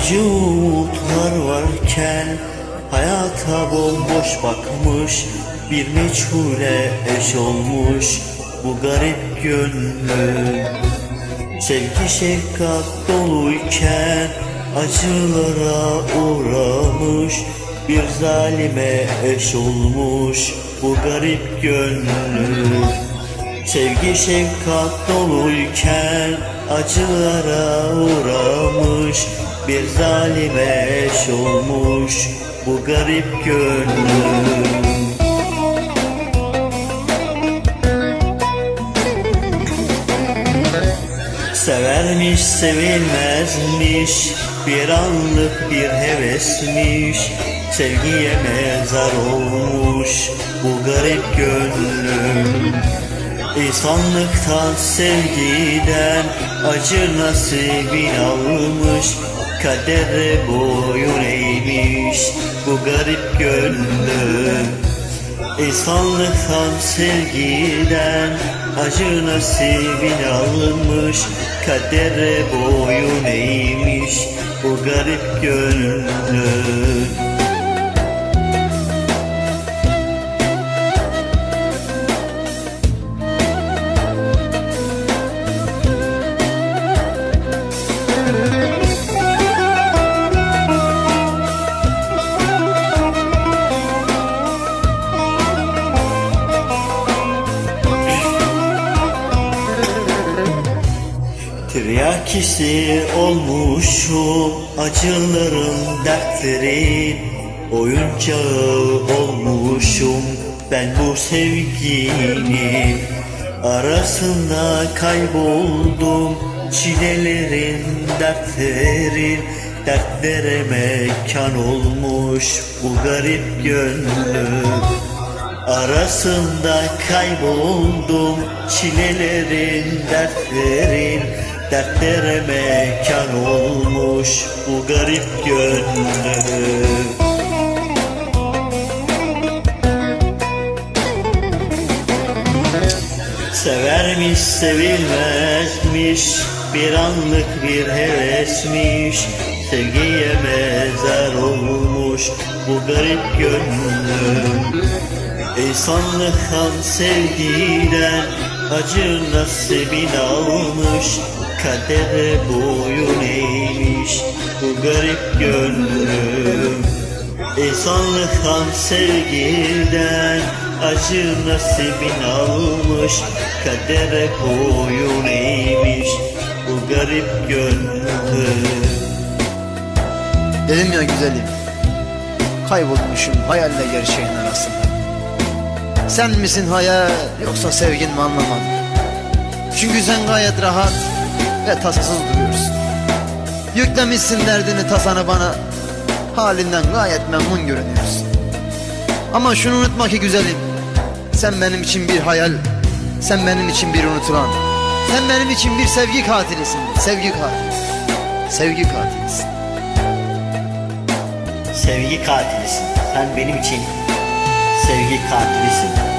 Geçici umutlar varken Hayata bomboş bakmış Bir meçhule eş olmuş Bu garip gönlüm. Sevgi şefkat doluyken Acılara uğramış Bir zalime eş olmuş Bu garip gönlüm. Sevgi şefkat doluyken Acılara uğramış bir zalime eş olmuş bu garip gönlüm. Severmiş sevilmezmiş Bir anlık bir hevesmiş Sevgiye mezar olmuş Bu garip gönlüm. İnsanlıktan sevgiden Acı nasibin almış Kadere boyun eğmiş Bu garip gönlüm? İnsanlıktan sevgiden acı nasibin almış Kadere boyun eğmiş bu garip gönlüm Tiryakisi olmuşum acıların dertlerin Oyuncağı olmuşum ben bu sevginin Arasında kayboldum çilelerin dertlerin Dertlere mekan olmuş bu garip gönlüm. Arasında kayboldum çilelerin dertlerin Dertlere mekan olmuş bu garip gönlüm. Severmiş sevilmezmiş bir anlık bir hevesmiş. Sevgiye mezar olmuş bu garip gönlüm. İnsanlıktan sevgiden acı nasibin almış Kadere boyun eğmiş bu garip gönlüm. İnsanlıktan sevgiden acı nasibin almış Kadere boyun eğmiş bu garip gönlüm. Dedim ya güzelim Kaybolmuşum hayalle gerçeğin arasında. Sen misin hayal yoksa sevgin mi anlamadım. Çünkü sen gayet rahat ve tasasız duruyorsun. Yüklemişsin derdini tasanı bana. Halinden gayet memnun görünüyorsun. Ama şunu unutma ki güzelim. Sen benim için bir hayal Sen benim için bir unutulan Sen benim için bir sevgi katilisin. Sevgi katili Sevgi katilisin. Sevgi katilisin. Sen benim için sevgi katilisin